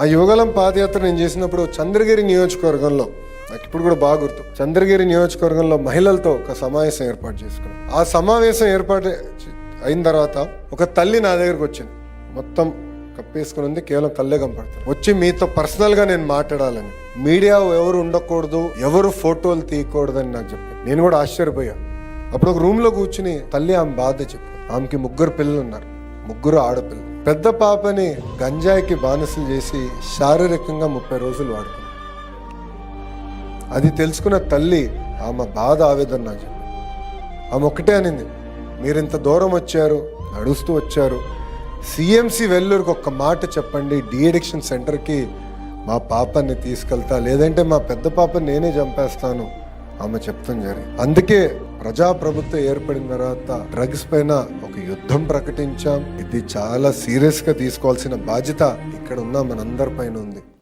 ఆ యువగలం పాదయాత్ర నేను చేసినప్పుడు చంద్రగిరి నియోజకవర్గంలో నాకు ఇప్పుడు కూడా బాగా గుర్తు చంద్రగిరి నియోజకవర్గంలో మహిళలతో ఒక సమావేశం ఏర్పాటు చేసుకున్నాం. ఆ సమావేశం ఏర్పాటు అయిన తర్వాత ఒక తల్లి నా దగ్గరకు వచ్చింది. మొత్తం కప్పేసుకుని ఉంది కేవలం కళ్ళే కనపడుతుంది. వచ్చి మీతో పర్సనల్గా నేను మాట్లాడాలని. మీడియా ఎవరు ఉండకూడదు ఎవరు ఫోటోలు తీయకూడదని నాకు చెప్పింది నేను కూడా ఆశ్చర్యపోయా. అప్పుడు ఒక రూమ్లో కూర్చుని తల్లి ఆమె బాధ చెప్పు ఆమెకి ముగ్గురు పిల్లలు ఉన్నారు ముగ్గురు ఆడపిల్లలు. పెద్ద పాపని గంజాయికి బానిసలు చేసి శారీరకంగా ముప్పై రోజులు వాడుకుంది. అది తెలుసుకున్న తల్లి ఆమె బాధ ఆవేదన నాకు ఆమె ఒకటే అనింది మీరు ఇంత దూరం వచ్చారు నడుస్తూ వచ్చారు. సిఎంసి వెల్లూరుకి ఒక్క మాట చెప్పండి డిఎడిక్షన్ సెంటర్కి మా పాపని తీసుకెళ్తా లేదంటే మా పెద్ద పాపని నేనే చంపేస్తాను ఆమె చెప్తాం జరిగింది. అందుకే ప్రజాప్రభుత్వం ఏర్పడిన తర్వాత డ్రగ్స్ పైన యుద్ధం ప్రకటించాం. ఇది చాలా సీరియస్గా తీసుకోవాల్సిన బాధ్యత. ఇక్కడ ఉన్న మనందరి పైన ఉంది.